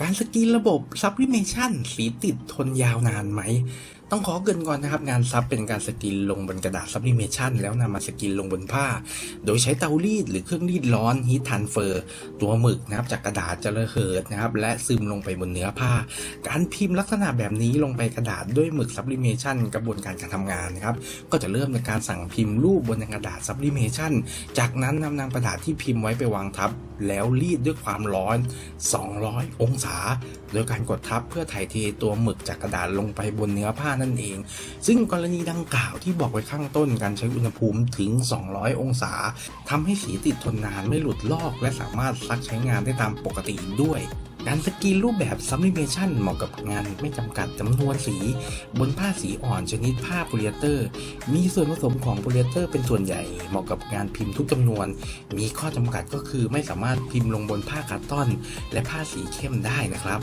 การสกรีนระบบซับลิเมชันสีติดทนยาวนานไหม ต้องขอเกรินก่อนนะครับ งานซับเป็นการสกรีนลงบนกระดาษ Sublimation แล้วนำมาสกรีนลงบนผ้า โดยใช้เตารีดหรือเครื่องรีดร้อน Heat Transfer ตัวหมึกนะครับจากกระดาษจะระเหิดนะครับและซึมลงไปบนเนื้อผ้า การพิมพ์ลักษณะแบบนี้ลงไปกระดาษด้วยหมึก Sublimation กระบวนการการทำงานนะครับก็จะเริ่มในการสั่งพิมพ์รูปบนกระดาษ Sublimation จากนั้นนำนำกระดาษที่พิมพ์ไว้ไปวางทับ แล้วรีดด้วยความร้อน 200 องศา โดยการกดทับเพื่อถ่ายเทตัวหมึกจากกระดาษลงไปบนเนื้อผ้านั่นเอง ซึ่งกรณีดังกล่าวที่บอกไว้ข้างต้นการใช้อุณหภูมิถึง 200 องศาทำให้สีติดทนนานไม่หลุดลอก และสามารถซักใช้งานได้ตามปกติด้วยการสกรีนรูปแบบ sublimation เหมาะกับงานไม่จำกัดจำนวนสี บนผ้าสีอ่อนชนิดผ้าโพลีเอเตอร์ มีส่วนผสมของโพลีเอเตอร์เป็นส่วนใหญ่เหมาะกับงานพิมพ์ทุกจำนวน มีข้อจำกัดก็คือไม่สามารถพิมพ์ลงบนผ้าคาร์ตอน และผ้าสีเข้มได้นะครับ